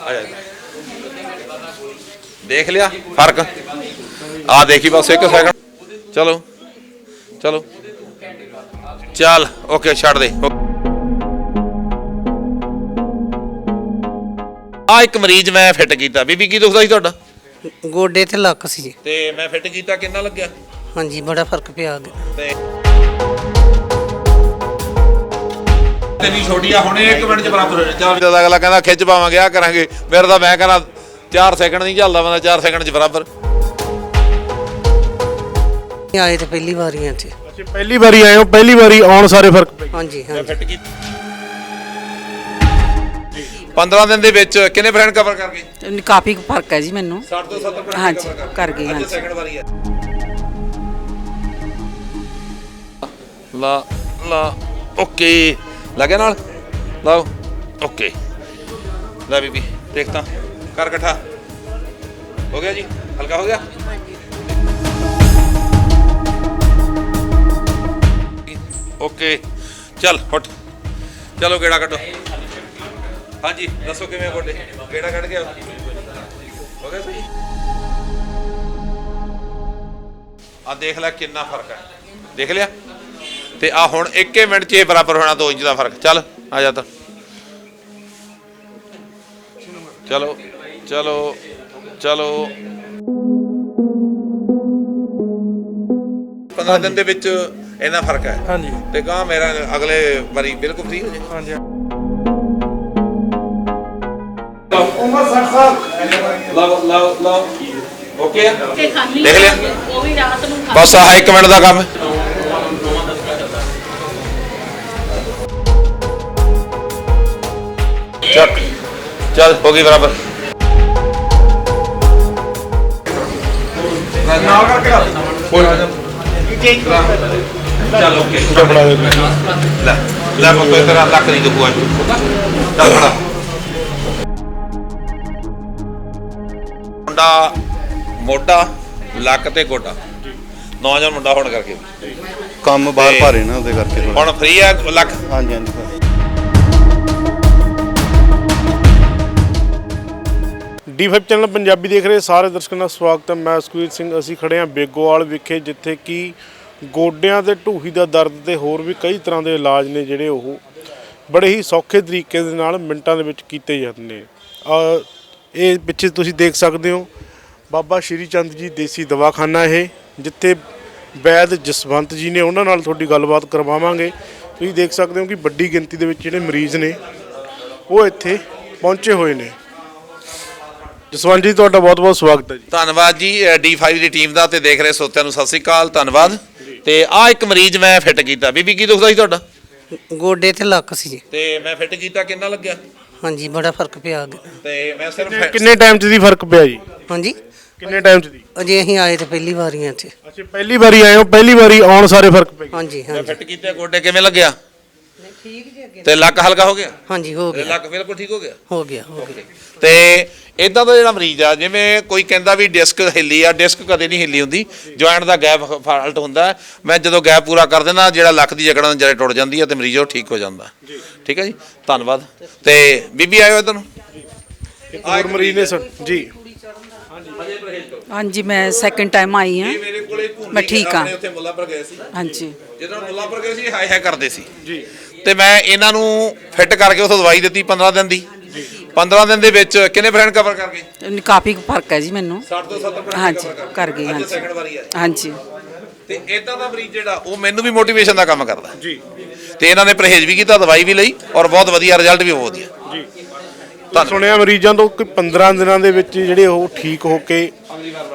ਆ ਜਾ ਦੇਖ ਲਿਆ ਫ਼ਰਕ। ਆ ਦੇਖੀ ਬਸ ਇੱਕ ਸੈਕਿੰਡ ਚਲੋ ਚਲੋ। ਚੱਲ ਓਕੇ ਛੱਡ ਦੇ। ਆ ਇੱਕ ਮਰੀਜ਼ ਮੈਂ ਫਿੱਟ ਕੀਤਾ। ਬੀਬੀ ਕੀ ਦੁਖਦਾ ਸੀ ਤੁਹਾਡਾ? ਗੋਡੇ ਤੇ ਲੱਕ ਸੀ। ਜੀ ਤੇ ਮੈਂ ਫਿੱਟ ਕੀਤਾ ਕਿੰਨਾ ਲੱਗਿਆ? ਹਾਂਜੀ ਬੜਾ ਫ਼ਰਕ ਪਿਆ ਅੱਗੇ। ਤੇ ਤੇਰੀ ਛੋਟੀ ਆ ਹੁਣੇ 1 ਮਿੰਟ ਚ ਬਰਾਬਰ ਹੋ ਜਾਣਾ ਚੱਲ ਜਦ ਅਗਲਾ ਕਹਿੰਦਾ ਖਿੱਚ ਪਾਵਾਂਗੇ ਆ ਕਰਾਂਗੇ। ਮੇਰੇ ਤਾਂ ਮੈਂ ਕਹਿੰਦਾ 4 ਸੈਕਿੰਡ ਨਹੀਂ ਚੱਲਦਾ ਬੰਦਾ 4 ਸੈਕਿੰਡ ਚ ਬਰਾਬਰ। ਆਏ ਤੇ ਪਹਿਲੀ ਵਾਰੀ ਆ ਇੱਥੇ। ਅੱਛਾ ਪਹਿਲੀ ਵਾਰੀ ਆਏ ਹੋ ਪਹਿਲੀ ਵਾਰੀ ਆਉਣ ਸਾਰੇ ਫ਼ਰਕ ਪੈ ਹਾਂਜੀ ਮੈਂ ਹਾਂਜੀ। ਫਿੱਟ ਕੀਤਾ 15 ਦਿਨ ਦੇ ਵਿੱਚ ਕਿੰਨੇ ਫਰੈਂਡ ਕਵਰ ਕਰ ਗਏ? ਕਾਫੀ ਫ਼ਰਕ ਹੈ ਜੀ ਮੈਨੂੰ। 60 ਤੋਂ 70 ਹਾਂਜੀ, ਕਰ ਗਈ, ਹਾਂਜੀ। ਸੈਕਿੰਡ ਵਾਰੀ ਹੈ। ਲਾ ਲਾ ਓਕੇ। ਲੱਗਿਆ ਨਾਲ? ਲਾਓ। ਓਕੇ। ਲੈ ਬੀਬੀ, ਦੇਖ ਤਾਂ। ਕਰ ਇਕੱਠਾ। ਹੋ ਗਿਆ ਜੀ? ਹਲਕਾ ਹੋ ਗਿਆ? ਓਕੇ। ਚੱਲ ਫੁੱਟ ਚਲੋ ਗੇੜਾ ਕੱਢੋ। ਹਾਂਜੀ, ਦੱਸੋ ਕਿਵੇਂ ਗੋਡੇ ਗੇੜਾ ਕੱਢ ਗਿਆ ਹੋ ਗਿਆ ਸਹੀ? ਆ ਦੇਖ ਲੈ ਕਿੰਨਾ ਫ਼ਰਕ ਹੈ। ਦੇਖ ਲਿਆ? ਤੇ ਆ ਹੁਣ 1 ਮਿੰਟ 'ਚ ਇਹ ਬਰਾਬਰ ਹੋਣਾ 2 ਇੰਚ ਦਾ ਫ਼ਰਕ। ਚੱਲ ਆ ਜਾ ਤਾਂ। ਚਲੋ ਚਲੋ ਚਲੋ। 15 ਦਿਨ ਦੇ ਵਿੱਚ ਇੰਨਾ ਫ਼ਰਕ ਹੈ। ਹਾਂਜੀ। ਤੇ ਕਹਾ ਮੇਰਾ ਅਗਲੇ ਵਾਰੀ ਬਿਲਕੁਲ ਫ੍ਰੀ ਹੋ ਜਾਏ। ਹਾਂਜੀ। ਲਓ ਲਓ ਲਓ। ਓਕੇ। ਤੇ ਖਾਲੀ ਦੇਖ ਲਿਆ? ਉਹ ਵੀ ਰਾਤ ਨੂੰ ਬਸ ਆਹ 1 ਮਿੰਟ ਦਾ ਕੰਮ। ਹੈ ਚੱਲ ਚੱਲ ਹੋ ਗਈ ਬਰਾਬਰ। ਨਾਲ ਕਰਕੇ ਚੱਲ ਓਕੇ। ਬਣਾ ਦੇ। ਲੈ ਲੈ ਕੋਈ ਤੇਰਾ ਲੱਕ ਨਹੀਂ ਦੁਖੂ ਅੱਜ ਚੱਲ ਖੜਾ ਮੁੰਡਾ ਮੋਢਾ ਲੱਕ ਤੇ ਗੋਡਾ। ਨੌਜਵਾਨ ਮੁੰਡਾ ਹੋਣ ਕਰਕੇ। ਕੰਮ ਬਾਹਰ ਭਾਰੇ ਨਾ ਉਹਦੇ ਕਰਕੇ ਥੋੜ੍ਹਾ। ਹੁਣ ਫ੍ਰੀ ਹੈ ਲੱਕ? ਹਾਂਜੀ ਹਾਂਜੀ। ਡੀ5 ਚੈਨਲ ਪੰਜਾਬੀ ਦੇਖ ਰਹੇ ਸਾਰੇ ਦਰਸ਼ਕਾਂ ਦਾ ਸਵਾਗਤ ਹੈ। ਮੈਂ ਸੁਖਵੀਰ ਸਿੰਘ ਅਸੀਂ ਖੜੇ ਹਾਂ ਬੇਗੋਵਾਲ ਵਿਖੇ ਜਿੱਥੇ ਕਿ ਗੋਡਿਆਂ ਤੇ ਢੂਹੀ ਦਾ ਦਰਦ ਤੇ ਹੋਰ ਵੀ ਕਈ ਤਰ੍ਹਾਂ ਦੇ ਇਲਾਜ ਨੇ ਜਿਹੜੇ ਉਹ ਬੜੇ ਹੀ ਸੌਖੇ ਤਰੀਕੇ ਦੇ ਨਾਲ ਮਿੰਟਾਂ ਦੇ ਵਿੱਚ ਕੀਤੇ ਜਾਂਦੇ ਨੇ। ਅ, ਇਹ ਪਿੱਛੇ ਤੁਸੀਂ ਦੇਖ ਸਕਦੇ ਹੋ ਬਾਬਾ ਸ਼੍ਰੀ ਚੰਦ ਜੀ ਦੇਸੀ ਦਵਾਖਾਨਾ ਇਹ ਜਿੱਥੇ ਵੈਦ ਜਸਵੰਤ ਜੀ ਨੇ ਉਹਨਾਂ ਨਾਲ ਤੁਹਾਡੀ ਗੱਲਬਾਤ ਕਰਵਾਵਾਂਗੇ। ਤੁਸੀਂ ਦੇਖ ਸਕਦੇ ਹੋ ਕਿ ਵੱਡੀ ਗਿਣਤੀ ਦੇ ਵਿੱਚ ਜਿਹੜੇ ਮਰੀਜ਼ ਨੇ ਉਹ ਇੱਥੇ ਪਹੁੰਚੇ ਹੋਏ ਨੇ। ਜਸਵੰਤ ਜੀ ਤੁਹਾਡਾ ਬਹੁਤ-ਬਹੁਤ ਸਵਾਗਤ ਹੈ ਜੀ। ਧੰਨਵਾਦ ਜੀ D5 ਦੀ ਟੀਮ ਦਾ ਤੇ ਦੇਖ ਰਹੇ ਸੋਤਿਆਂ ਨੂੰ ਸਤਿ ਸ੍ਰੀ ਅਕਾਲ ਧੰਨਵਾਦ। ਤੇ ਆ ਇੱਕ ਮਰੀਜ਼ ਮੈਂ ਫਿੱਟ ਕੀਤਾ। ਬੀਬੀ ਕੀ ਦੁਖਦਾ ਸੀ ਤੁਹਾਡਾ? ਗੋਡੇ ਤੇ ਲੱਕ ਸੀ। ਜੀ ਤੇ ਮੈਂ ਫਿੱਟ ਕੀਤਾ ਕਿੰਨਾ ਲੱਗਿਆ? ਹਾਂਜੀ ਬੜਾ ਫ਼ਰਕ ਪਿਆ ਅੱਗੇ। ਤੇ ਮੈਂ ਸਿਰਫ ਕਿੰਨੇ ਟਾਈਮ 'ਚ ਦੀ ਫ਼ਰਕ ਪਿਆ ਜੀ? ਹਾਂਜੀ? ਕਿੰਨੇ ਟਾਈਮ 'ਚ ਦੀ? ਅਜੇ ਅਸੀਂ ਆਏ ਤੇ ਪਹਿਲੀ ਵਾਰੀ ਆ ਇੱਥੇ। ਅੱਛਾ ਪਹਿਲੀ ਵਾਰੀ ਆਏ ਹੋ ਪਹਿਲੀ ਵਾਰੀ ਆਉਣ ਸਾਰੇ ਫ਼ਰਕ ਪੈ ਗਿਆ ਹਾਂਜੀ ਮੈਂ ਹਾਂਜੀ ਫਿੱਟ ਕੀਤੇ ਗੋਡੇ ਕਿਵੇਂ ਲੱਗਿਆ? ਤੇ ਲੱਕ ਹਲਕਾ ਹੋ ਗਿਆ? ਹਾਂਜੀ ਹੋ ਗਿਆ। ਲੱਕ ਬਿਲਕੁਲ ਠੀਕ ਹੋ ਗਿਆ? ਹੋ ਗਿਆ ਹੋ ਗਿਆ। ਤੇ ਇਦਾਂ ਦਾ ਜਿਹੜਾ ਮਰੀਜ਼ ਆ ਜਿਵੇਂ ਕੋਈ ਕਹਿੰਦਾ ਵੀ ਡਿਸਕ ਹਿੱਲੀ ਆ ਡਿਸਕ ਕਦੇ ਨਹੀਂ ਹਿੱਲੀ ਹੁੰਦੀ। ਜੁਆਇੰਟ ਦਾ ਗੈਪ ਫਾਲਟ ਹੁੰਦਾ। ਮੈਂ ਜਦੋਂ ਗੈਪ ਪੂਰਾ ਕਰ ਦੇਣਾ ਜਿਹੜਾ ਲੱਕ ਦੀ ਜਕੜਾਂ ਜਰੇ ਟੁੱਟ ਜਾਂਦੀ ਹੈ ਤੇ ਮਰੀਜ਼ ਉਹ ਠੀਕ ਹੋ ਜਾਂਦਾ ਠੀਕ ਹੈ ਜੀ? ਧੰਨਵਾਦ। ਤੇ ਬੀਬੀ ਆਇਓ ਇਧਰ ਨੂੰ। ਇੱਕ ਹੋਰ ਮਰੀਜ਼ ਨੇ ਸਰ। ਜੀ। ਹਾਂਜੀ ਮੈਂ ਸੈਕਿੰਡ ਟਾਈਮ ਆਈ ਹਾਂ। ਮੈਂ ਠੀਕ ਹਾਂ। ਉੱਥੇ ਮੁੱਲਾਪੁਰ ਗਏ ਸੀ। ਹਾਂਜੀ। ਜਦੋਂ ਮੁੱਲਾਪੁਰ ਗਏ ਸੀ ਹਾਈ ਹਾਈ ਕਰਦੇ ਸੀ। ਜੀ। ਤੇ ਮੈਂ ਇਹਨਾਂ ਨੂੰ ਫਿੱਟ ਕਰਕੇ ਉਥੋਂ ਦਵਾਈ ਦਿੱਤੀ 15 ਦਿਨ ਦੀ। 15 ਦਿਨ ਦੇ ਵਿੱਚ ਕਿੰਨੇ ਫਰੈਂਡ ਕਵਰ ਕਰ ਗਏ? ਕਾਫੀ ਫ਼ਰਕ ਹੈ ਜੀ ਮੈਨੂੰ। 60 ਤੋਂ 70 ਹਾਂਜੀ ਕਰ ਗਈ ਅੱਜ ਹਾਂਜੀ। ਸੈਕਿੰਡ ਵਾਰੀ ਹੈ। ਹਾਂਜੀ। ਤੇ ਇਦਾਂ ਦਾ ਮਰੀਜ਼ ਜਿਹੜਾ ਉਹ ਮੈਨੂੰ ਵੀ ਮੋਟੀਵੇਸ਼ਨ ਦਾ ਕੰਮ ਕਰਦਾ। ਜੀ। ਤੇ ਇਹਨਾਂ ਨੇ ਪਰਹੇਜ਼ ਵੀ ਕੀਤਾ ਦਵਾਈ ਵੀ ਲਈ ਔਰ ਬਹੁਤ ਵਧੀਆ ਰਿਜ਼ਲਟ ਵੀ ਬਹੁਤ ਵਧੀਆ। ਜੀ। ਸੁਣਿਆ ਮਰੀਜ਼ਾਂ ਤੋਂ ਕਿ 15 ਦਿਨਾਂ ਦੇ ਵਿੱਚ ਜਿਹੜੇ ਉਹ ਠੀਕ ਹੋ ਕੇ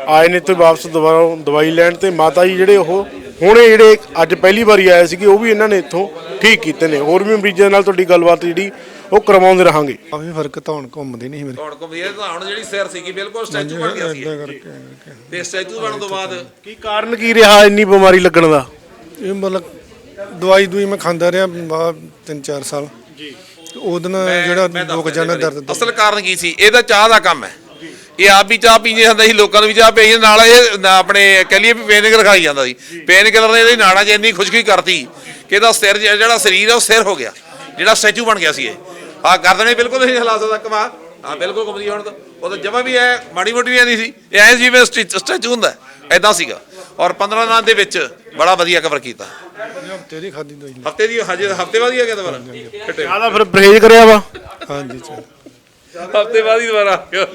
ਆਏ ਨੇ ਤੇ ਵਾਪਸ ਦੁਬਾਰਾ ਦਵਾਈ ਲੈਣ ਤੇ ਮਾਤਾ ਜੀ ਜਿਹੜੇ ਉਹ ਹੁਣੇ ਜਿਹੜੇ ਅੱਜ ਪਹਿਲੀ ਵਾਰੀ ਆਏ ਸੀਗੇ ਉਹ ਵੀ ਇਹਨਾਂ ਨੇ ਇੱਥੋਂ ਠੀਕ ਕੀਤੇ ਨੇ। ਹੋਰ ਵੀ ਮਰੀਜ਼ਾਂ ਨਾਲ ਤੁਹਾਡੀ ਗੱਲਬਾਤ ਜਿਹੜੀ ਉਹ ਕਰਵਾਉਂਦੇ ਰਹਾਂਗੇ। ਕਾਫੀ ਫ਼ਰਕ ਧੌਣ ਘੁੰਮਦੀ ਨਹੀਂ ਮੇਰੇ। ਹੁਣ ਕੰਪਲੀਟ ਤਾਂ ਹੁਣ ਜਿਹੜੀ ਸਿਰ ਸੀਗੀ ਬਿਲਕੁਲ ਸਟੈਚੂ ਬਣ ਗਿਆ ਸੀ ਤੇ ਸਟੈਚੂ ਬਣਨ ਤੋਂ ਬਾਅਦ ਕੀ ਕਾਰਨ ਕੀ ਰਿਹਾ ਇੰਨੀ ਬਿਮਾਰੀ ਲੱਗਣ ਦਾ? ਇਹ ਮਤਲਬ ਦਵਾਈ ਦੂਈ ਮੈਂ ਖਾਂਦਾ ਰਿਹਾ ਤਿੰਨ ਚਾਰ ਸਾਲ। ਜੀ। ਉਹਦੇ ਨਾਲ ਜਿਹੜਾ ਦਿੰਦਾ ਜਾਣਾ। ਦਰਦ ਅਸਲ ਕਾਰਨ ਕੀ ਸੀ? ਇਹਦਾ ਚਾਹ ਦਾ ਕੰਮ ਹੈ। ਇਹ ਆਪ ਵੀ ਚਾਹ ਪੀਂਦੇ ਹੁੰਦਾ ਸੀ ਲੋਕਾਂ ਨੂੰ ਵੀ ਚਾਹ ਪਈ ਨਾਲ ਇਹ ਆਪਣੇ ਕਹ ਲਈਏ ਵੀ ਪੇਨ ਕਿਲਰ ਖਾਈ ਜਾਂਦਾ ਸੀ। ਪੇਨ ਕਿਲਰ ਨੇ ਇਹਦੀ ਨਾੜਾਂ 'ਚ ਇੰਨੀ ਖੁਸ਼ਕੀ ਕਰਤੀ ਕਿ ਇਹਦਾ ਸਿਰ ਜਿਹੜਾ ਸਰੀਰ ਹੈ ਉਹ ਸਿਰ ਹੋ ਗਿਆ। ਜਿਹੜਾ ਸਟੈਚੂ ਬਣ ਗਿਆ ਸੀ ਇਹ। ਆ ਕਰ ਦੇਣੇ ਬਿਲਕੁਲ ਨਹੀਂ ਹਿਲਾ ਸਕਦਾ ਕਮਾ ਹਾਂ ਬਿਲਕੁਲ ਘੁੰਮਦੀ ਹੁਣ ਤਾਂ। ਉਹ ਤਾਂ ਜਮਾ ਵੀ ਐ ਮਾੜੀ ਮੋਟੀ ਵੀ ਨਹੀਂ ਸੀ। ਇਹ ਐ ਜਿਵੇਂ ਸਟੈਚੂ ਹੁੰਦਾ। ਐਦਾਂ ਸੀਗਾ। ਔਰ 15 ਦਿਨਾਂ ਦੇ ਵਿੱਚ ਬੜਾ ਵਧੀਆ ਕਵਰ ਕੀਤਾ। ਹਫ਼ਤੇ ਦੀ ਖਾਦੀ ਦਵਾਈ ਲਈ। ਹਫ਼ਤੇ ਦੀ ਹਜੇ ਹਫ਼ਤੇ ਬਾਅਦ ਹੀ ਆ ਗਿਆ ਦੁਬਾਰਾ? ਫਿੱਟੇ ਜ਼ਿਆਦਾ ਫਿਰ ਪਰਹੇਜ਼ ਕਰਿਆ ਵਾ? ਹਾਂਜੀ ਚਲ। ਹਫ਼ਤੇ ਬਾਅਦ ਹੀ ਦੁਬਾਰਾ? ਆ ਗਿਆ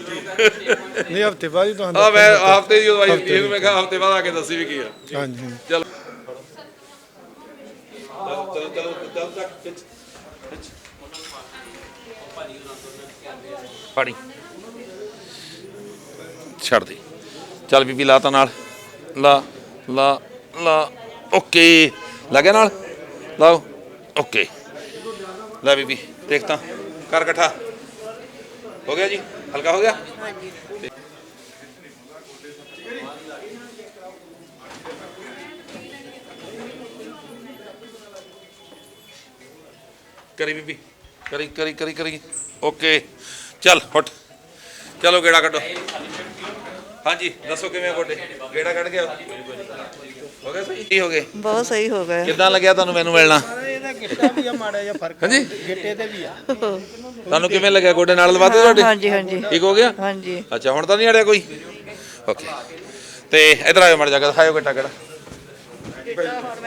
ਨਹੀਂ ਹਫ਼ਤੇ ਬਾਅਦ ਹੀ ਤੁਹਾਨੂੰ ਆ ਮੈਂ ਹਫ਼ਤੇ ਦੀ ਦਵਾਈ ਦਿੱਤੀ ਇਹਨੂੰ ਮੈਂ ਕਿਹਾ ਹਫ਼ਤੇ ਬਾਅਦ ਆ ਕੇ ਦੱਸੀ ਵੀ ਕੀ ਆ। ਹਾਂਜੀ। ਚਲੋ ਚਲੋ। ਚਲੋ ਚਲ ਤੱਕ ਖਿੱਚ ਖਿੱਚ ਪਾਣੀ। ਛੱਡ ਦੇ। ਚੱਲ ਬੀਬੀ ਲਾ ਤਾ ਨਾਲ। ਲਾ ਲਾ ਲਾ ਓਕੇ। ਲੱਗਿਆ ਨਾਲ? ਲਾਓ ਓਕੇ। ਲੈ ਬੀਬੀ ਦੇਖ ਤਾਂ ਕਰ ਇਕੱਠਾ। ਹੋ ਗਿਆ ਜੀ? ਹਲਕਾ ਹੋ ਗਿਆ? ਕਰੀ ਬੀਬੀ ਕਰੀ ਕਰੀ ਕਰੀ ਕਰੀ। ਓਕੇ ਚੱਲ ਉੱਠ। ਚਲੋ ਗੇੜਾ ਕੱਢੋ। ਹਾਂਜੀ ਦੱਸੋ ਕਿਵੇਂ ਆ ਗੋਡੇ ਗੇੜਾ ਕੱਢ ਗਿਆ ਹੋ ਗਿਆ ਸਹੀ? ਕੀ ਹੋ ਗਏ। ਬਹੁਤ ਸਹੀ ਹੋ ਗਿਆ ਕਿੱਦਾਂ ਲੱਗਿਆ ਤੁਹਾਨੂੰ ਮੈਨੂੰ ਮਿਲਣਾ? ਇਹਦਾ ਗਿੱਟਾ ਵੀ ਆ ਮਾੜਾ ਜਿਹਾ ਫ਼ਰਕ ਹਾਂਜੀ। ਗਿੱਟੇ ਤੇ ਵੀ ਆ। ਤੁਹਾਨੂੰ ਕਿਵੇਂ ਲੱਗਿਆ? ਗੋਡੇ ਨਾਲ ਲਵਾਤੇ ਤੁਹਾਡੇ? ਹਾਂਜੀ ਹਾਂਜੀ। ਠੀਕ ਹੋ ਗਿਆ? ਹਾਂਜੀ। ਅੱਛਾ ਹੁਣ ਤਾਂ ਨਹੀਂ ਅੜਿਆ ਕੋਈ? ਓਕੇ। ਤੇ ਇਧਰ ਆਇਓ ਮੜ ਜਾ ਕੇ ਦਿਖਾਇਓ ਗੇਟਾ ਕਿਹੜਾ।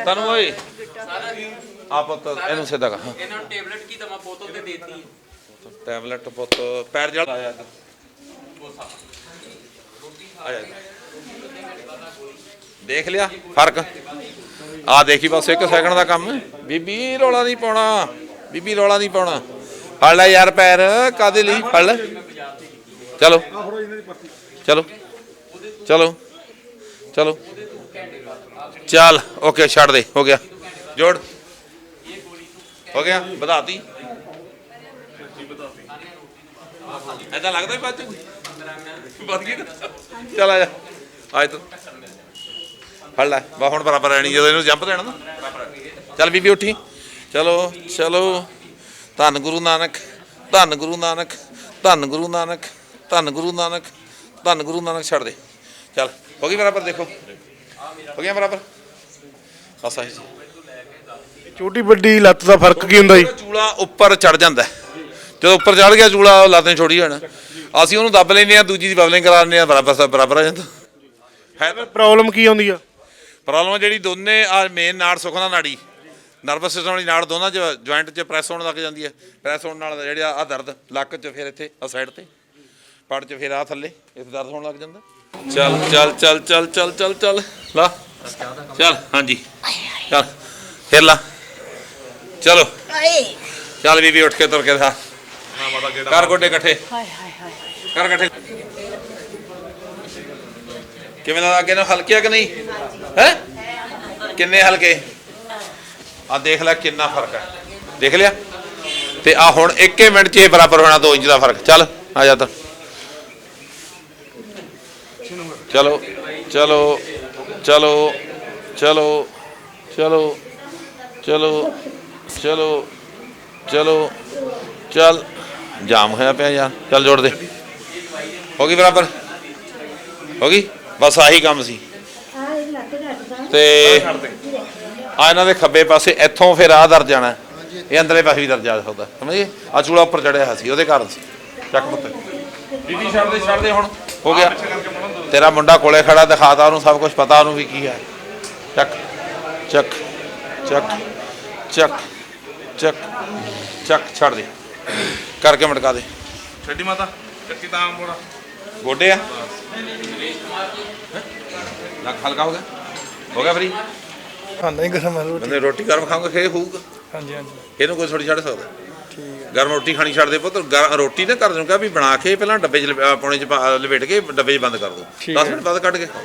ਤੁਹਾਨੂੰ ਓਏ ਆਪ ਤਾਂ ਇਹਨੂੰ ਸਿੱਧਾ ਕਰ ਇਹਨਾਂ ਨੂੰ ਟੈਬਲੇਟ ਕੀ ਦਮਾ ਬੋਤਲ ਤੇ ਦੇਤੀ। ਟੈਬਲੇਟ ਪੁੱਤ ਪੈਰ ਜਲ ਆਇਆ ਇੱਧਰ। ਆਇਆ ਦੇਖ ਲਿਆ, ਫ਼ਰਕ। ਆ ਦੇਖੀ ਬਸ ਇੱਕ ਸੈਕਿੰਡ ਦਾ ਕੰਮ। ਬੀਬੀ ਰੋਲਾ ਨਹੀਂ ਪਾਉਣਾ। ਬੀਬੀ ਰੋਲਾ ਨਹੀਂ ਪਾਉਣਾ। ਫੜ ਲੈ ਯਾਰ ਪੈਰ ਕਾਦੇ ਲਈ? ਫੜ ਲੈ। ਚਲੋ। ਚਲੋ। ਚਲੋ। ਚਲੋ। ਚੱਲ, ਓਕੇ, ਛੱਡ ਦੇ। ਹੋ ਗਿਆ। ਜੋੜ। ਹੋ ਗਿਆ। ਵਧਾਤੀ। ਐਦਾਂ ਲੱਗਦਾ ਵੀ ਬਾਤ ਵੱਧ ਗਈ ਨਾ ਚੱਲ ਆ ਜਾ। ਆਜ ਤੂੰ ਫੜ ਲੈ। ਬਾ ਹੁਣ ਬਰਾਬਰ ਰਹਿਣੀ ਜਦੋਂ ਇਹਨੂੰ ਜੰਪ ਦੇਣਾ ਨਾ। ਚੱਲ ਬੀਬੀ ਉੱਠੀ। ਚਲੋ ਚਲੋ। ਧੰਨ ਗੁਰੂ ਨਾਨਕ ਧੰਨ ਗੁਰੂ ਨਾਨਕ ਧੰਨ ਗੁਰੂ ਨਾਨਕ ਧੰਨ ਗੁਰੂ ਨਾਨਕ ਧੰਨ ਗੁਰੂ ਨਾਨਕ ਛੱਡ ਦੇ। ਚੱਲ ਹੋ ਗਈ ਬਰਾਬਰ ਦੇਖੋ। ਹੋ ਗਿਆ ਬਰਾਬਰ? ਆਹੀ ਜੀ। ਛੋਟੀ ਵੱਡੀ ਲੱਤ ਦਾ ਫ਼ਰਕ ਕੀ ਹੁੰਦਾ ਜੀ? ਚੂਲਾ ਉੱਪਰ ਚੜ ਜਾਂਦਾ। ਜਦੋਂ ਉੱਪਰ ਚੜ ਗਿਆ ਚੂਲਾ ਉਹ ਲੱਤ ਛੋੜੀ ਹੋਣਾ। ਅਸੀਂ ਉਹਨੂੰ ਦੱਬ ਲੈਂਦੇ ਆ ਦੂਜੀ ਦੀ ਬਬਲਿੰਗ ਕਰਾ ਲੈਂਦੇ ਆ ਬਰਾਬਰ ਬਰਾਬਰ ਆ ਜਾਂਦਾ। ਹੈ ਤਾਂ ਪ੍ਰੋਬਲਮ ਕੀ ਆਉਂਦੀ ਆ? ਪ੍ਰੋਬਲਮ ਜਿਹੜੀ ਦੋਨੇ ਆ ਮੇਨ ਨਾੜ ਸੁਖਨਾ ਨਾੜੀ। ਨਰਵਸ ਸਿਸਟਮ ਵਾਲੀ ਨਾੜ ਦੋਨਾਂ 'ਚ ਜੁਆਇੰਟ 'ਚ ਪ੍ਰੈਸ ਹੋਣ ਲੱਗ ਜਾਂਦੀ ਹੈ ਪ੍ਰੈਸ ਹੋਣ ਨਾਲ ਜਿਹੜਾ ਆ ਦਰਦ ਲੱਕ 'ਚ ਫਿਰ ਇੱਥੇ ਆ ਸਾਈਡ ਤੇ। ਪੜ 'ਚ ਫਿਰ ਆ ਥੱਲੇ ਇੱਥੇ ਦਰਦ ਹੋਣ ਲੱਗ ਜਾਂਦਾ। ਚੱਲ ਚੱਲ ਚੱਲ ਚੱਲ ਚੱਲ ਚੱਲ ਚੱਲ। ਲਾ। ਚੱਲ ਹਾਂਜੀ। ਚੱਲ ਫਿਰ ਲਾ। ਚਲੋ। ਚੱਲ ਬੀਬੀ ਉੱਠ ਕੇ ਤੁਰ ਕੇ ਕਰ ਗੋਡੇ ਇਕੱਠੇ। ਕਰ ਇਕੱਠੇ। ਕਿਵੇਂ ਦਾ ਅੱਗੇ ਨਾਲ ਹਲਕੇ ਆ ਕਿ ਨਹੀਂ? ਹੈ? ਕਿੰਨੇ ਹਲਕੇ? ਆ ਦੇਖ ਲੈ ਕਿੰਨਾ ਫ਼ਰਕ ਹੈ ਦੇਖ ਲਿਆ? ਤੇ ਆ ਹੁਣ 1 ਮਿੰਟ 'ਚ ਇਹ ਬਰਾਬਰ ਹੋਣਾ 2 ਇੰਚ ਦਾ ਫ਼ਰਕ। ਚੱਲ ਆ ਜਾ ਤਾਂ। ਚਲੋ ਚਲੋ ਚਲੋ ਚਲੋ ਚਲੋ ਚਲੋ ਚਲੋ ਚਲੋ ਚੱਲ। ਜਾਮ ਹੋਇਆ ਪਿਆ ਯਾਰ। ਚੱਲ ਜੋੜ ਦੇ। ਹੋ ਗਈ ਬਰਾਬਰ? ਹੋ ਗਈ? ਬਸ ਆਹੀ ਕੰਮ ਸੀ। ਤੇ ਆ ਇਹਨਾਂ ਦੇ ਖੱਬੇ ਪਾਸੇ ਇੱਥੋਂ ਫਿਰ ਆ ਦਰ ਜਾਣਾ ਇਹ ਅੰਦਰਲੇ ਪਾਸੇ ਵੀ ਦਰ ਜਾ ਸਕਦਾ। ਸਮਝੇ? ਆ ਚੂਲਾ ਉੱਪਰ ਚੜਿਆ ਹੋਇਆ ਸੀ ਉਹਦੇ ਕਾਰਨ ਸੀ। ਚੱਕ ਪੁੱਤ। ਬੀਬੀ ਛੱਡ ਦੇ ਛੱਡ ਦੇ ਹੁਣ। ਹੋ ਗਿਆ। ਤੇਰਾ ਮੁੰਡਾ ਕੋਲੇ ਖੜਾ ਦਿਖਾਤਾ ਉਹਨੂੰ ਸਭ ਕੁਝ ਪਤਾ ਉਹਨੂੰ ਵੀ ਕੀ ਹੈ। ਚੱਕ ਚੱਕ ਚੱਕ ਚੱਕ ਚੱਕ ਚੱਕ ਛੱਡ ਦੇ। ਕਰਕੇ ਮਟਕਾ ਦੇ। ਛੱਡੀ ਮਾਤਾ ਚੱਕੀ ਤਾਂ ਮੋੜਾ ਗੋਡੇ ਆ। ਲੱਕ ਹਲਕਾ ਹੋ ਗਿਆ। ਹੋ ਗਿਆ ਫਰੀ। ਖਾਂਦਾ ਹੀ ਗਰਮ ਆ ਰੋਟੀ। ਬੰਦੇ ਰੋਟੀ ਗਰਮ ਖਾਓਗੇ ਫੇਰ ਹੋਊਗਾ। ਹਾਂਜੀ ਹਾਂਜੀ। ਇਹਨੂੰ ਕੋਈ ਥੋੜੀ ਛੱਡ ਸਕਦਾ। ਗਰਮ ਰੋਟੀ ਖਾਣੀ ਛੱਡ ਦੇ ਪੁੱਤ। ਗਰ- ਰੋਟੀ ਨਾ ਕਰ ਦੂੰਗਾ ਵੀ ਬਣਾ ਕੇ ਪਹਿਲਾਂ ਡੱਬੇ 'ਚ ਲਿਪ- ਅਹ ਪੌਣੇ 'ਚ ਪਾ- ਲਪੇਟ ਕੇ ਡੱਬੇ 'ਚ ਬੰਦ ਕਰ ਦੋ। 10 ਮਿੰਟ ਬਾਅਦ ਕੱਢ ਕੇ ਖਾਓ।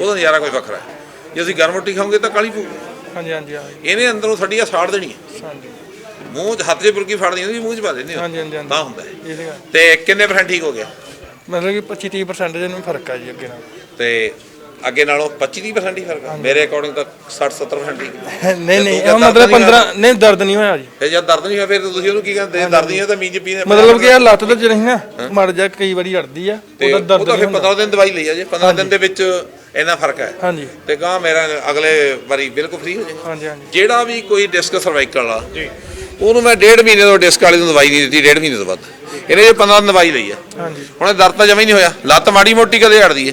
ਉਹਦਾ ਨਜ਼ਾਰਾ ਕੋਈ ਵੱਖਰਾ ਹੈ। ਜੇ ਅਸੀਂ ਗਰਮ ਰੋਟੀ ਖਾਓਗੇ ਤਾਂ ਕਾਲੀ ਪਊ। ਹਾਂਜੀ ਹਾਂਜੀ ਇਹਨੇ ਅੰਦਰੋਂ ਸਾਡੀ ਆ ਸਾੜ ਦੇਣੀ ਹੈ। ਹਾਂਜੀ। ਮੂੰਹ 'ਚ ਹੱਥ 'ਚ ਬੁਰਕੀ ਫੜਨੀ ਹੁੰਦੀ ਮੂੰਹ 'ਚ ਪਾ ਦਿੰਦੇ ਹੋ। ਹਾਂਜੀ, ਹਾਂਜੀ, ਹਾਂਜੀ। ਤਾਂ ਹੁੰਦਾ ਹੈ। ਇਹ ਸੀਗਾ ਤੇ ਕਿੰਨੇ ਪਰਸੈਂਟ ਠੀਕ ਹੋ ਗਿਆ? ਮਤਲਬ ਕਿ 25 30% ਜਿਹਨੂੰ ਫ਼ਰਕ ਆ ਜੀ ਅੱਗੇ ਨਾਲ। ਤੇ ਅੱਗੇ ਨਾਲੋਂ 25 30% ਹੀ ਫ਼ਰਕ ਆ? ਮੇਰੇ ਅਕੋਰਡਿੰਗ ਤਾਂ 60 70% ਠੀਕ ਹੈ। ਨਹੀਂ ਨਹੀਂ ਇਹ ਮਤਲਬ ਨਹੀਂ 15 ਨਹੀਂ ਦਰਦ ਨਹੀਂ ਹੋਇਆ ਜੀ। ਫਿਰ ਜਦ ਦਰਦ ਨਹੀਂ ਹੋਇਆ ਫਿਰ ਤੁਸੀਂ ਉਹਨੂੰ ਕੀ ਕਹਿੰਦੇ? ਦਰਦ ਨਹੀਂ ਹੋਇਆ ਤਾਂ ਮੀਂਜ ਪੀਣੇ ਮਤਲਬ ਕਿ ਇਹ ਲੱਤ ਤੇ ਜਿਹੜੀ ਨਾ ਮੜ ਜਾ ਕਈ ਵਾਰੀ ਅੜਦੀ ਆ ਤੇ ਉਹਦਾ ਉਹ ਦਰਦ ਤਾਂ ਨਹੀਂ ਫਿਰ ਹੁੰਦਾ। 15 ਦਿਨ ਦਵਾਈ ਲਈ ਆ ਜੇ। 15 ਦਿਨ ਦੇ ਵਿੱਚ ਇੰਨਾ ਫ਼ਰਕ ਹੈ। ਹਾਂਜੀ। ਤੇ ਗਾਂ ਮੇਰਾ ਅਗਲੇ ਵਾਰੀ ਬਿਲਕੁਲ ਫ੍ਰੀ ਹੋ ਜਾਏ ਹਾਂਜੀ ਹਾਂਜੀ। ਜਿਹੜਾ ਵੀ ਕੋਈ ਡਿਸਕ ਸਰਵਾਈਕਲ ਵਾਲਾ ਉਹਨੂੰ ਮੈਂ ਡੇਢ ਮਹੀਨੇ ਤੋਂ ਡਿਸਕ ਵਾਲੀ ਨੂੰ ਦਵਾਈ ਨਹੀਂ ਦਿੱਤੀ ਡੇਢ ਮਹੀਨੇ ਤੋਂ ਬਾਅਦ ਇਹਨੇ ਜੇ 15 ਦਿਨ ਦਵਾਈ ਲਈ ਆ। ਹਾਂਜੀ। ਹੁਣ ਇਹ ਦਰਦ ਤਾਂ ਜਮਾ ਹੀ ਨਹੀਂ ਹੋਇਆ। ਲੱਤ ਮਾੜੀ ਮੋਟੀ ਕਦੇ ਹਟਦੀ ਹੈ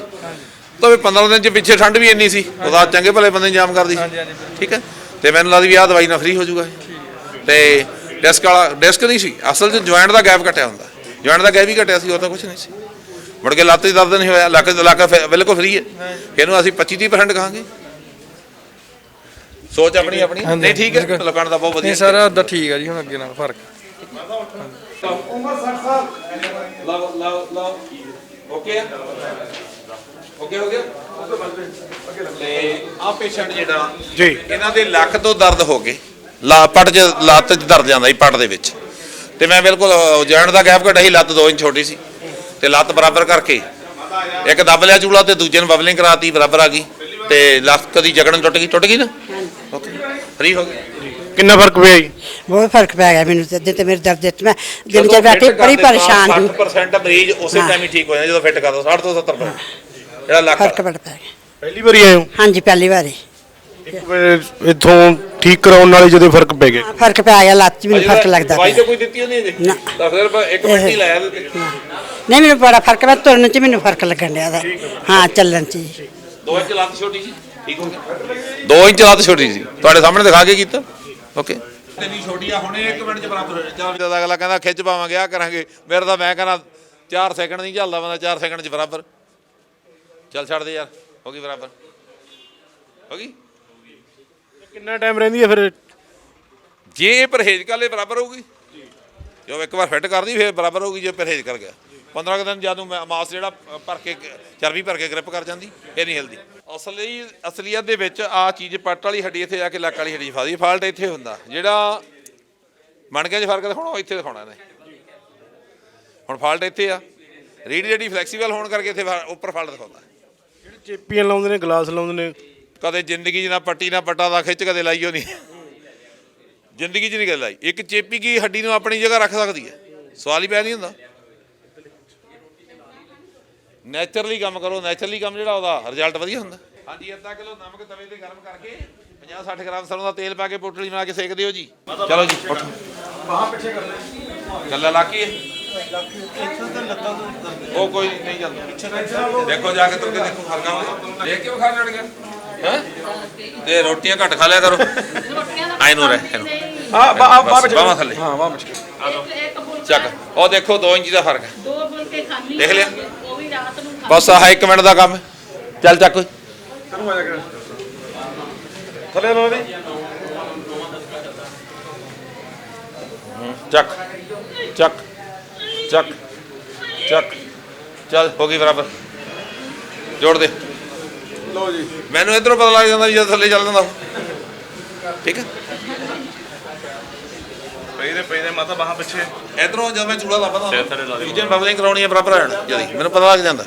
ਤਾਂ ਵੀ 15 ਦਿਨ ਚ ਪਿੱਛੇ ਠੰਡ ਵੀ ਇੰਨੀ ਸੀ। ਉਹਦਾ ਚੰਗੇ ਭਲੇ ਬੰਦੇ ਜਾਮ ਕਰਦੀ। ਠੀਕ ਹੈ? ਤੇ ਮੈਨੂੰ ਲੱਗਦੀ ਵੀ ਆਹ ਦਵਾਈ ਨਾਲ ਫ੍ਰੀ ਹੋ ਜਾਊਗਾ। ਤੇ ਡਿਸਕ ਵਾਲਾ ਡਿਸਕ ਨਹੀਂ ਸੀ। ਅਸਲ 'ਚ ਜੁਆਇੰਟ ਦਾ ਗੈਪ ਘਟਿਆ ਹੁੰਦਾ। ਜੁਆਇੰਟ ਦਾ ਗੈਪ ਹੀ ਘਟਿਆ ਸੀ ਉਹ ਤਾਂ ਕੁਝ ਨਹੀਂ ਸੀ। ਮੁੜ ਕੇ ਲੱਤ 'ਚ ਦਰਦ ਨਹੀਂ ਹੋਇਆ। ਲੱਕ ਲੱਕ ਬਿਲਕੁਲ ਫ੍ਰੀ ਹੈ ਇਹਨੂੰ ਅਸੀਂ 25 30% ਕਹਾਂਗੇ। ਸੋਚ ਆਪਣੀ ਆਪਣੀ। ਨਹੀਂ ਠੀਕ ਹੈ। ਲੋਕਾਂ ਦਾ ਬਹੁਤ ਵਧੀਆ ਨਹੀਂ ਸਰ ਉਹਦਾ ਠੀਕ ਆ ਜੀ ਹੁਣ ਅੱਗੇ ਨਾਲ ਫ਼ਰਕ। ਲਓ ਲਓ ਲਓ। ਓਕੇ ਓਕੇ ਹੋ ਗਿਆ? ਤੇ ਆ ਪੇਸ਼ੈਂਟ ਜਿਹੜਾ ਜੀ। ਇਹਨਾਂ ਦੇ ਲੱਕ ਤੋਂ ਦਰਦ ਹੋ ਗਏ। ਲਾ ਪੱਟ ਚ ਲੱਤ ਚ ਦਰਦ ਜਾਂਦਾ ਸੀ ਪੱਟ ਦੇ ਵਿੱਚ। ਤੇ ਮੈਂ ਬਿਲਕੁਲ ਜੁਆਇੰਟ ਦਾ ਗੈਪ ਘਟਾ ਸੀ ਲੱਤ 2 ਇੰਚ ਛੋਟੀ ਸੀ। ਤੇ ਲੱਤ ਬਰਾਬਰ ਕਰਕੇ ਇੱਕ ਦੱਬ ਲਿਆ ਚੂਲਾ ਤੇ ਦੂਜੇ ਨੂੰ ਬਬਲਿੰਗ ਕਰਾਤੀ ਬਰਾਬਰ ਆ ਗਈ। ਤੇ ਲੱਕ ਦੀ ਜਕੜਨ ਟੁੱਟ ਗਈ। ਟੁੱਟ ਗਈ ਨਾ? ਓਕੇ ਫ੍ਰੀ ਹੋ ਗਈ ਕਿੰਨਾ ਫ਼ਰਕ ਪਿਆ ਜੀ? ਬਹੁਤ ਫ਼ਰਕ ਪੈ ਗਿਆ ਮੈਨੂੰ ਤੇ ਤੇ ਮੇਰੇ ਦਰਦ ਚ ਮੈਂ ਦਿਨ ਚ ਬੈਠੀ ਬੜੀ ਪਰੇਸ਼ਾਨ ਸੀ। 60% ਮਰੀਜ਼ ਉਸੇ ਹਾਂ। ਟਾਈਮ ਹੀ ਠੀਕ ਹੋ ਜਾਂਦਾ ਜਦੋਂ ਫਿੱਟ ਕਰ ਦੋ 60 ਤੋਂ 70% ਜਿਹੜਾ ਲੱਕ ਫ਼ਰਕ ਪੈ ਗਿਆ। ਪਹਿਲੀ ਵਾਰੀ ਆਏ ਹੋ? ਹਾਂਜੀ ਪਹਿਲੀ ਵਾਰੀ। ਇੱਕ ਵਾਰ ਇੱਥੋਂ ਠੀਕ ਕਰਾਉਣ ਨਾਲ ਹੀ ਜਦੋਂ ਫ਼ਰਕ ਪੈ ਗਿਆ ਫ਼ਰਕ ਪੈ ਗਿਆ ਲੱਤ ਚ ਮੈਨੂੰ ਫ਼ਰਕ ਲੱਗਦਾ ਦਵਾਈ ਤਾਂ ਕੋਈ ਦਿੱਤੀ ਹੋਣੀ। ਤਾਂ ਫਿਰ ਆਪਾਂ ਇੱਕ ਮਿੰਟ ਹੀ ਲਾਇਆ ਨਹੀਂ ਮੈਨੂੰ ਬੜਾ ਫ਼ਰਕ ਪਿਆ ਤੁਰਨ ਚ ਮੈਨੂੰ ਫ਼ਰਕ ਲੱਗਣ ਡਿਆ ਦਾ ਹਾਂ। ਚੱਲਣ ਚ ਜੀ। 2 ਇੰਚ ਲੱਤ ਛੋਟੀ ਸੀ? ਠੀਕ ਹੋ ਗਿਆ। 2 ਇੰਚ ਲੱਤ ਛੋਟੀ ਸੀ ਤੁਹਾਡੇ ਸਾਹਮਣੇ ਦਿਖਾ ਕੇ ਕੀਤਾ ਓਕੇ। ਤੇਰੀ ਛੋਟੀ ਆ ਹੁਣੇ 1 ਮਿੰਟ ਚ ਬਰਾਬਰ ਹੋ ਜਾਣਾ ਚੱਲ ਅਗਲਾ ਕਹਿੰਦਾ ਖਿੱਚ ਪਾਵਾਂਗੇ ਆ ਕਰਾਂਗੇ। ਮੇਰੇ ਤਾਂ ਮੈਂ ਕਹਿੰਦਾ 4 ਸੈਕਿੰਡ ਨਹੀਂ ਚੱਲਦਾ ਬੰਦਾ 4 ਸੈਕਿੰਡ ਚ ਬਰਾਬਰ। ਚੱਲ ਛੱਡ ਦੇ ਯਾਰ ਹੋ ਗਈ ਬਰਾਬਰ। ਹੋ ਗਈ? ਕਿੰਨਾ ਟਾਈਮ ਰਹਿੰਦੀ ਹੈ ਫਿਰ? ਜੇ ਇਹ ਪਰਹੇਜ਼ ਕਰ ਲੇ ਬਰਾਬਰ ਹੋਊਗੀ? ਜੋ ਇੱਕ ਵਾਰ ਫਿੱਟ ਕਰਦੀ ਫਿਰ ਬਰਾਬਰ ਹੋਊਗੀ ਜੇ ਪਰਹੇਜ਼ ਕਰ ਗਿਆ। 15 ਕੁ ਦਿਨ ਜਦੋਂ ਮੈਂ ਮਾਸ ਜਿਹੜਾ ਭਰ ਕੇ ਚਰਬੀ ਭਰ ਕੇ ਗ੍ਰਿਪ ਕਰ ਜਾਂਦੀ ਇਹ ਨਹੀਂ ਹਿਲਦੀ। ਅਸਲੀ ਅਸਲੀਅਤ ਦੇ ਵਿੱਚ ਆ ਚੀਜ਼ ਪੱਟ ਵਾਲੀ ਹੱਡੀ ਇੱਥੇ ਜਾ ਕੇ ਲੱਕ ਵਾਲੀ ਹੱਡੀ ਫਸਦੀ ਫਾਲਟ ਇੱਥੇ ਹੁੰਦਾ। ਜਿਹੜਾ ਮਣਕਿਆਂ 'ਚ ਫ਼ਰਕ ਦਿਖਾਉਣਾ ਉਹ ਇੱਥੇ ਦਿਖਾਉਣਾ ਨੇ ਹੁਣ ਫਾਲਟ ਇੱਥੇ ਆ। ਰੀਡ ਜਿਹੜੀ ਫਲੈਕਸੀਬਲ ਹੋਣ ਕਰਕੇ ਇੱਥੇ ਉੱਪਰ ਫਾਲਟ ਦਿਖਾਉਂਦਾ। ਜਿਹੜੇ ਚੇਪੀਆਂ ਲਾਉਂਦੇ ਨੇ ਗਲਾਸ ਲਾਉਂਦੇ ਨੇ। ਕਦੇ ਜ਼ਿੰਦਗੀ 'ਚ ਨਾ ਪੱਟੀ ਨਾ ਪੱਟਾ ਦਾ ਖਿੱਚ ਕਦੇ ਲਾਈਓ ਨਹੀਂ ਜ਼ਿੰਦਗੀ 'ਚ ਨਹੀਂ ਕਦੇ ਲਾਈ। ਇੱਕ ਚੇਪੀ ਕੀ ਹੱਡੀ ਨੂੰ ਆਪਣੀ ਜਗ੍ਹਾ ਰੱਖ ਸਕਦੀ ਹੈ? ਸਵਾਲ ਹੀ ਪੈ ਨਹੀਂ ਹੁੰਦਾ। ਨੇਚਰਲੀ ਕੰਮ ਕਰੋ ਨੇਚਰਲੀ ਕੰਮ ਜਿਹੜਾ ਉਹਦਾ ਰਿਜ਼ਲਟ ਵਧੀਆ ਹੁੰਦਾ। ਹਾਂਜੀ ਅੱਧਾ ਕਿਲੋ ਨਮਕ ਤਵੇ ਤੇ ਗਰਮ ਕਰਕੇ 50 60 ਗ੍ਰਾਮ ਸਰੋਂ ਦਾ ਤੇਲ ਪਾ ਕੇ ਪੋਟਲੀ ਬਣਾ ਕੇ ਸੇਕ ਦਿਓ ਜੀ। ਚਲੋ ਜੀ ਉੱਠੋ। ਬਾਹਾਂ ਪਿੱਛੇ ਕਰ ਲੈ। ਗੱਲਾਂ ਲਾਕੀ ਹੈ। ਉਹ ਕੋਈ ਨਹੀਂ ਜਾਂਦਾ ਦੇਖੋ ਜਾ ਕੇ ਤੁਰ ਕੇ ਦੇਖੋ ਹਲਕਾ ਹੋ ਦੇਖ ਕਿਉਂ ਖਾ ਲੜ ਗਿਆ ਹੈ? ਤੇ ਰੋਟੀਆਂ ਘੱਟ ਖਾ ਲਿਆ ਕਰੋ। ਆਈ ਨੂੰ ਰਹਿ ਹਾਂ ਬਾ ਬਸ, ਬਾਹਾਂ ਥੱਲੇ। ਹਾਂ ਵਾਹ ਪਿੱਛੇ ਚੱਕ। ਉਹ ਦੇਖੋ 2 ਇੰਚ ਦਾ ਫ਼ਰਕ ਹੈ। ਖਾਣੀ ਦੇਖ ਲਿਆ? ਬਸ ਆਹ 1 ਮਿੰਟ ਦਾ ਕੰਮ ਹੈ। ਚੱਲ ਚੱਕ ਓਏ। ਥੱਲੇ ਲੋ ਦੇ ਚੱਕ। ਚੱਕ। ਚੱਕ। ਚੱਕ। ਚੱਲ ਹੋ ਗਈ ਬਰਾਬਰ। ਜੋੜ ਦੇ। ਲੋ ਜੀ। ਮੈਨੂੰ ਇਧਰੋਂ ਪਤਾ ਲੱਗ ਜਾਂਦਾ ਵੀ ਜਦ ਥੱਲੇ ਚੱਲ ਜਾਂਦਾ। ਠੀਕ ਹੈ। ਪਈ ਦੇ ਪਈ ਦੇ ਮਾਤਾ ਬਾਹਾਂ ਪਿੱਛੇ। ਇਧਰੋਂ ਜਦ ਮੈਂ ਚੂੜਾ ਲੱਭਦਾ ਦੂਜੇ ਨੂੰ ਬਬਲਿੰਗ ਕਰਾਉਣੀ ਹੈ ਬਰਾਬਰ ਆਣ ਜਦੀ। ਮੈਨੂੰ ਪਤਾ ਲੱਗ ਜਾਂਦਾ।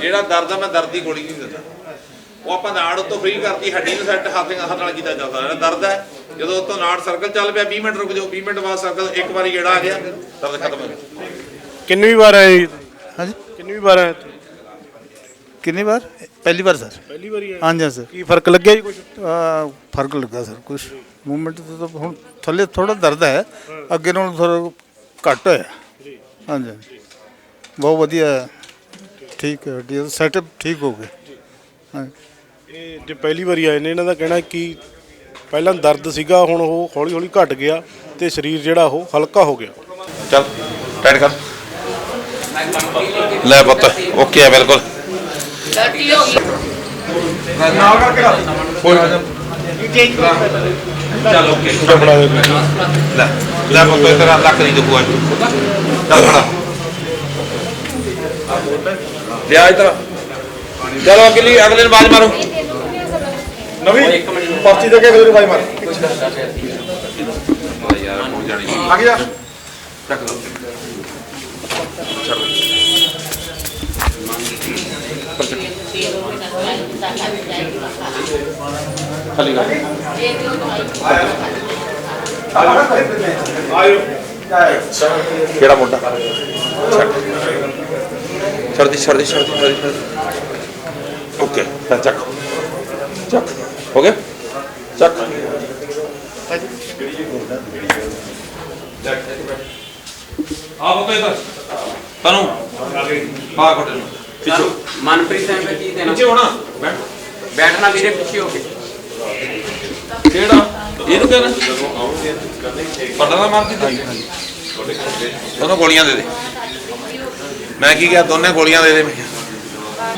ਜਿਹੜਾ ਦਰਦ ਆ ਮੈਂ ਦਰਦ ਦੀ ਗੋਲੀ ਨਹੀਂ ਦਿੰਦਾ। ਉਹ ਆਪਾਂ ਨਾੜ ਉੱਤੋਂ ਫ੍ਰੀ ਕਰਤੀ ਹੱਡੀ ਨੂੰ ਸੈੱਟ ਹੱਥ ਹੱਥ ਨਾਲ ਕੀਤਾ ਜਾਂਦਾ। ਜਿਹੜਾ ਦਰਦ ਹੈ ਜਦੋਂ ਉੱਤੋਂ ਨਾੜ ਸਰਕਲ ਚੱਲ ਪਿਆ 20 ਮਿੰਟ ਰੁਕ ਜਾਓ 20 ਮਿੰਟ ਬਾਅਦ ਸਰਕਲ ਇੱਕ ਵਾਰੀ ਗੇੜਾ ਆ ਗਿਆ ਦਰਦ ਖਤਮ ਹੋ ਗਿਆ। ਕਿੰਨੀ ਵਾਰ ਆਏ ਜੀ? ਹਾਂਜੀ? ਕਿੰਨੀ ਵਾਰ ਆਏ? ਕਿੰਨੀ ਵਾਰ? ਪਹਿਲੀ ਵਾਰ ਸਰ। ਪਹਿਲੀ ਵਾਰੀ ਆਏ। ਹਾਂਜੀ ਸਰ। ਕੀ ਫ਼ਰਕ ਲੱਗਿਆ ਜੀ ਕੁਝ ਫ਼ਰਕ ਲੱਗਾ ਸਰ ਕੁਝ ਮੂਵਮੈਂਟ ਤੋਂ ਤਾਂ ਹੁਣ ਥੱਲੇ ਥੋੜਾ ਦਰਦ ਹੈ ਅੱਗੇ ਨਾਲੋਂ ਥੋੜਾ ਘੱਟ ਹੋਇਆ ਹਾਂਜੀ ਹਾਂਜੀ। ਬਹੁਤ ਵਧੀਆ ਹੈ। ਠੀਕ ਹੈ ਡੀ ਸੈਟਅਪ ਠੀਕ ਹੋ ਗਿਆ ਹਾਂਜੀ। ਇਹ ਜੇ ਪਹਿਲੀ ਵਾਰੀ ਆਏ ਨੇ ਇਹਨਾਂ ਦਾ ਕਹਿਣਾ ਕਿ ਪਹਿਲਾਂ ਦਰਦ ਸੀਗਾ ਹੁਣ ਉਹ ਹੌਲੀ ਹੌਲੀ ਘਟ ਗਿਆ ਤੇ ਸਰੀਰ ਜਿਹੜਾ ਉਹ ਹਲਕਾ ਹੋ ਗਿਆ। ਚੱਲ ਟਾਈਟ ਕਰ। ਲੈ ਪੁੱਤ ਓਕੇ ਆ ਬਿਲਕੁਲ। ਡਰਟੀ ਹੋ ਗਈ। ਚੱਲ ਓਕੇ। ਲੈ ਲੈ ਪੁੱਤ ਤੇਰਾ ਲੱਕ ਨਹੀਂ ਦੁਖੂ ਅੱਜ ਚੱਲ ਖੜਾ ਲਿਆ ਇਧਰ ਚਲੋ ਅਗਲੀ ਅਗਲੇ ਨੂੰ ਬਾਜ ਮਾਰੋ। ਨਵੀਂ? ਪਰਚੀ ਦੇ ਕੇ ਅਗਲੇ ਨੂੰ ਮਾਰ। ਜਾਣੀ ਆ ਗਿਆ। ਚੱਕ ਲਓ। ਖਾਲੀ ਕਰ ਕਿਹੜਾ ਮੋਢਾ ਛੱਡ ਛੱਡ ਦੀ ਛੱਡ ਓਕੇ ਤਾਂ ਚੱਕ। ਚੱਕ। ਹੋ ਗਿਆ? ਚੱਕ। ਚੱਕ ਆ ਬੋਤੇ ਤਨੂੰ। ਪਾ ਕੋਟੇ ਨੂੰ ਪਿੱਛੋਂ ਮਨਪ੍ਰੀਤ ਸਿੰਘ ਜੀ ਦੇਣਾ ਪਿੱਛੇ ਹੋਣਾ। ਬੈਠ। ਬੈਠਣਾ ਵੀਰੇ ਪਿੱਛੇ ਹੋ ਕੇ। ਕਿਹੜਾ? ਇਹਨੂੰ ਕਹਿੰਦਾ ਪਟਨਾ ਮਾਰਦੀ ਤੇ ਦੋਨੋਂ ਗੋਲੀਆਂ ਦੇ ਦੇ। ਮੈਂ ਕੀ ਕਿਹਾ ਦੋਨੇ ਗੋਲੀਆਂ ਦੇ ਦੇ। ਮੈਂ ਕਿਹਾ।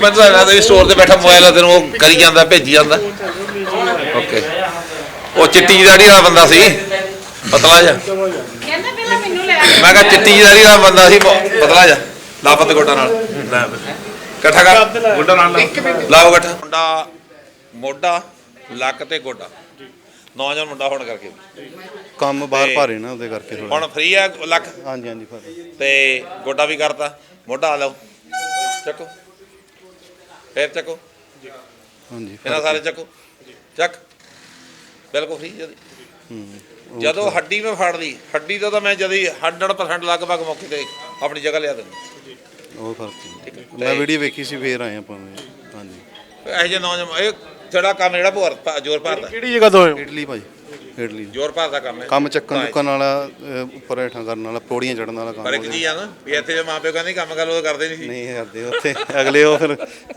ਮੈਂ ਤਾਂ ਲੱਗਦਾ ਵੀ ਸਟੋਰ ਤੇ ਬੈਠਾ ਮੋਬਾਈਲ ਆ ਤੈਨੂੰ ਉਹ ਕਰੀ ਜਾਂਦਾ ਭੇਜੀ ਜਾਂਦਾ। ਓਕੇ ਉਹ ਚਿੱਟੀ ਦਾੜੀ ਵਾਲਾ ਬੰਦਾ ਸੀ। ਪਤਲਾ ਜਿਹਾ। ਕਹਿੰਦਾ ਪਹਿਲਾਂ ਮੈਨੂੰ ਲੈ ਕੇ ਮੈਂ ਕਿਹਾ ਚਿੱਟੀ ਦਾੜੀ ਵਾਲਾ ਬੰਦਾ ਸੀ ਪਤਲਾ ਜਿਹਾ। ਲਾਪਤ ਗੋਟਾ ਨਾਲ। ਇਕੱਠਾ ਕਰ। ਗੋਟਾ ਨਾਲ ਲਾਓ ਇਕੱਠਾ। ਮੁੰਡਾ ਮੋਢਾ ਲੱਕ ਤੇ ਗੋਡਾ। ਨੌਜਵਾਨ ਮੁੰਡਾ ਹੋਣ ਕਰਕੇ। ਕੰਮ ਬਾਹਰ ਤੇ- ਭਾਰੇ ਨਾ ਉਹਦੇ ਕਰਕੇ ਥੋੜਾ ਹੁਣ ਫ੍ਰੀ ਆ ਲੱਕ? ਹਾਂਜੀ ਹਾਂਜੀ ਭਾਰੇ। ਤੇ ਗੋਡਾ ਵੀ ਕਰਤਾ। ਮੋਢਾ ਲਓ। ਚੱਕੋ। ਫੇਰ ਚੱਕੋ। ਹਾਂਜੀ ਇਹਨਾਂ ਸਾਰੇ ਚੱਕੋ। ਚੱਕ। ਬਿਲਕੁਲ ਫ੍ਰੀ ਜਦੀ ਜਦੋਂ ਹੱਡੀ ਮੈਂ ਫੜ ਲਈ ਹੱਡੀ ਤੋਂ ਤਾਂ ਮੈਂ ਜਦੀ 100% ਲਗਭਗ ਮੌਕੇ ਤੇ ਆਪਣੀ ਜਗ੍ਹਾ ਲਿਆ ਦਿੰਦਾ। ਉਹ ਫ਼ਰਕ ਨਹੀਂ। ਮੈਂ ਵੀਡੀਓ ਵੇਖੀ ਸੀ ਫੇਰ ਆਏ ਆਪਾਂ ਹਾਂਜੀ। ਇਹੋ ਜਿਹੇ ਨੌਜਵਾਨ ਇਹ ਜਿਹੜਾ ਕੰਮ ਜਿਹੜਾ ਭੋਰ ਭਾ- ਜ਼ੋਰ ਭਰਦਾ ਕਿਹੜੀ ਜਗ੍ਹਾ ਤੋਂ ਆਏ ਹੋ? ਇਡਲੀ ਭਾਈ ਇਡਲੀ ਜ਼ੋਰ ਭਰਦਾ ਕੰਮ ਹੈ। ਕੰਮ ਚੱਕਣ ਚੁੱਕਣ ਵਾਲਾ ਅਹ, ਉੱਪਰ ਹੇਠਾਂ ਕਰਨ ਵਾਲਾ ਪੌੜੀਆਂ ਚੜਨ ਵਾਲਾ ਕੰਮ ਪਰ ਇੱਕ ਜੀ ਆ ਨਾ ਵੀ ਇੱਥੇ ਜੇ ਮਾਪਿਓ ਕਹਿੰਦੇ ਕੰਮ ਕਰ ਲੋ ਕਰਦੇ ਨਹੀਂ ਸੀ। ਨਹੀਂ ਕਰਦੇ ਉੱਥੇ। ਅਗਲੇ ਉਹ ਫਿਰ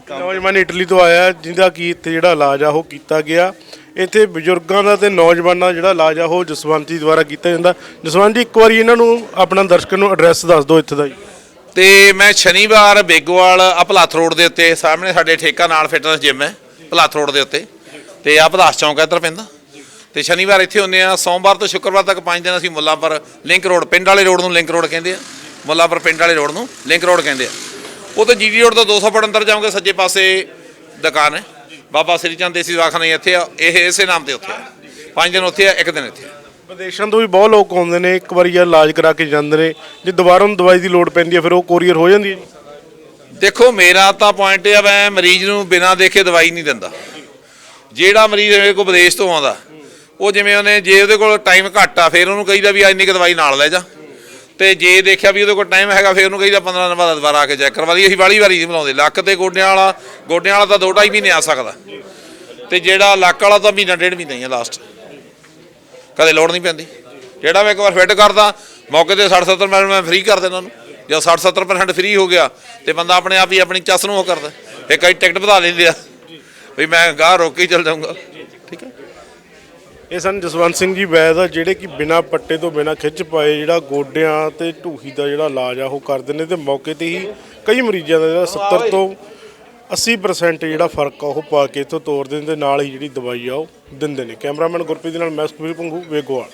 ਕੰਮ ਨੌਜਵਾਨ ਇਟਲੀ ਤੋਂ ਆਇਆ ਜਿਹਦਾ ਕੀ ਇੱਥੇ ਜਿਹੜਾ ਇਲਾਜ ਆ ਉਹ ਕੀਤਾ ਗਿਆ। ਇੱਥੇ ਬਜ਼ੁਰਗਾਂ ਦਾ ਤੇ ਨੌਜਵਾਨਾਂ ਦਾ ਜਿਹੜਾ ਇਲਾਜ ਆ ਉਹ ਜਸਵੰਤ ਜੀ ਦੁਆਰਾ ਕੀਤਾ ਜਾਂਦਾ। ਜਸਵੰਤ ਜੀ ਇੱਕ ਵਾਰੀ ਇਹਨਾਂ ਨੂੰ ਆਪਣਾ ਦਰਸ਼ਕਾਂ ਨੂੰ ਐਡਰੈਸ ਦੱਸ ਦਿਓ ਇੱਥੇ ਦਾ ਜੀ ਤੇ ਮੈਂ ਸ਼ਨੀਵਾਰ ਬੇਗੋਵਾਲ ਆ ਭਲਾਥ ਰੋਡ ਦੇ ਉੱਤੇ ਸਾਹਮਣੇ ਸਾਡੇ ਠੇਕਾ ਨਾਲ ਫਿਟਨੈਸ ਜਿਮ ਹੈ ਭਲਾਥ ਰੋਡ ਦੇ ਉੱਤੇ। ਤੇ ਆ ਭਲਾਸ ਚੌਂਕ ਇੱਧਰ ਪੈਂਦਾ ਤੇ ਸ਼ਨੀਵਾਰ ਇੱਥੇ ਹੁੰਦੇ ਆ ਸੋਮਵਾਰ ਤੋਂ ਸ਼ੁੱਕਰਵਾਰ ਤੱਕ ਪੰਜ ਦਿਨ ਅਸੀਂ ਮੁੱਲਾਂਪੁਰ ਲਿੰਕ ਰੋਡ, ਪਿੰਡ ਵਾਲੇ ਰੋਡ ਨੂੰ ਲਿੰਕ ਰੋਡ ਕਹਿੰਦੇ ਆ। ਮੁੱਲਾਂਪੁਰ ਪਿੰਡ ਵਾਲੇ ਰੋਡ ਨੂੰ ਲਿੰਕ ਰੋਡ ਕਹਿੰਦੇ ਆ। ਉਹ ਤੋਂ ਜੀਡੀ ਰੋਡ ਤੋਂ 200 ਫੁੱਟ ਅੰਦਰ ਜਾਓਗੇ, ਸੱਜੇ ਪਾਸੇ ਦੁਕਾਨ ਹੈ। ਬਾਬਾ ਸ੍ਰੀ ਚੰਦ ਦੇਸੀ ਦਵਾਖਾਨਾ ਹੀ ਇੱਥੇ ਆ, ਇਹ ਇਸੇ ਨਾਮ ਤੇ ਉੱਥੇ ਆ। ਪੰਜ ਦਿਨ ਉੱਥੇ ਆ, ਇੱਕ ਦਿਨ ਇੱਥੇ ਆ। ਵਿਦੇਸ਼ਾਂ ਤੋਂ ਵੀ ਬਹੁਤ ਲੋਕ ਆਉਂਦੇ ਨੇ, ਇੱਕ ਵਾਰੀ ਇਹ ਇਲਾਜ ਕਰਾ ਕੇ ਜਾਂਦੇ ਨੇ, ਜੇ ਦੁਬਾਰਾ ਨੂੰ ਦਵਾਈ ਦੀ ਲੋੜ ਪੈਂਦੀ ਹੈ, ਫਿਰ ਉਹ ਕੋਰੀਅਰ ਹੋ ਜਾਂਦੀ ਹੈ ਜੀ। ਦੇਖੋ, ਮੇਰਾ ਤਾਂ ਪੁਆਇੰਟ ਇਹ ਆ, ਮੈਂ ਮਰੀਜ਼ ਨੂੰ ਬਿਨਾਂ ਦੇਖੇ ਦਵਾਈ ਨਹੀਂ ਦਿੰਦਾ। ਜਿਹੜਾ ਮਰੀਜ਼ ਮੇਰੇ ਕੋਲ ਵਿਦੇਸ਼ ਤੋਂ ਆਉਂਦਾ, ਉਹ ਜਿਵੇਂ ਉਹਨੇ, ਜੇ ਉਹਦੇ ਕੋਲ ਟਾਈਮ ਘੱਟ ਆ, ਫਿਰ ਉਹਨੂੰ ਕਹੀਦਾ ਵੀ ਇੰਨੀ ਕੁ ਦਵਾਈ ਨਾਲ ਲੈ ਜਾ। ਤੇ ਜੇ ਦੇਖਿਆ ਵੀ ਉਹਦੇ ਕੋਲ ਟਾਈਮ ਹੈਗਾ, ਫਿਰ ਉਹਨੂੰ ਕਹੀਦਾ 15 ਦਿਨ ਬਾਅਦ ਦੁਬਾਰਾ ਆ ਕੇ ਚੈੱਕ ਕਰਵਾ ਲਈ। ਅਸੀਂ ਵਾਲੀ ਵਾਰੀ ਨਹੀਂ ਬੁਲਾਉਂਦੇ। ਲੱਕ ਤੇ ਗੋਡਿਆਂ ਵਾਲਾ ਗੋਡਿਆਂ ਵਾਲਾ ਤਾਂ ਦੋ ਢਾਈ ਮਹੀਨੇ ਆ ਸਕਦਾ। ਤੇ ਜਿਹੜਾ ਲੱਕ ਵਾਲਾ ਤਾਂ ਮਹੀਨਾ ਡੇਢ ਮਹੀਨਾ ਹੀ ਆ ਲਾਸਟ ਕਦੇ ਲੋੜ ਨਹੀਂ ਪੈਂਦੀ। ਜਿਹੜਾ ਮੈਂ ਇੱਕ ਵਾਰ ਫਿੱਟ ਕਰਦਾ, ਮੌਕੇ ਤੇ 60 70 ਮਿੰਟ ਮੈਂ ਫ੍ਰੀ ਕਰ ਦਿੰਦਾ ਉਹਨੂੰ। ਜਦ 60 70% ਫ੍ਰੀ ਹੋ ਗਿਆ, ਤੇ ਬੰਦਾ ਆਪਣੇ ਆਪ ਹੀ ਆਪਣੀ ਚੱਸ ਨੂੰ ਉਹ ਕਰਦਾ। ਫਿਰ ਕਈ ਟਿਕਟ ਵਧਾ ਲੈਂਦੇ ਆ। ਵੀ ਮੈਂ ਗਾਹ ਰੋਕ ਕੇ ਹੀ ਚੱਲ ਜਾਊਂਗਾ। ਠੀਕ ਹੈ? ਇਹ ਸਨ ਜਸਵੰਤ ਸਿੰਘ ਜੀ ਵੈਦ ਆ ਜਿਹੜੇ ਕਿ ਬਿਨਾ ਪੱਟੇ ਤੋਂ ਬਿਨਾ ਖਿੱਚ ਪਾਏ ਜਿਹੜਾ ਗੋਡਿਆਂ ਤੇ ਢੂਹੀ ਦਾ ਜਿਹੜਾ ਇਲਾਜ ਆ, ਉਹ ਕਰਦੇ ਨੇ ਤੇ ਮੌਕੇ ਤੇ ਹੀ ਕਈ ਮਰੀਜ਼ਾਂ ਦਾ ਜਿਹੜਾ 70 ਤੋਂ 80% ਜਿਹੜਾ ਫ਼ਰਕ ਆ, ਉਹ ਪਾ ਕੇ ਇੱਥੋਂ ਤੋੜ ਦਿੰਦੇ, ਨਾਲ ਹੀ ਜਿਹੜੀ ਦਵਾਈ ਆ, ਉਹ ਦਿੰਦੇ ਨੇ। ਕੈਮਰਾਮੈਨ ਗੁਰਪ੍ਰੀਤ ਦੇ ਨਾਲ ਮੈਂ ਸੁਖਬੀਰ ਪੰਗੂ ਵੇਗੋਵਾਲ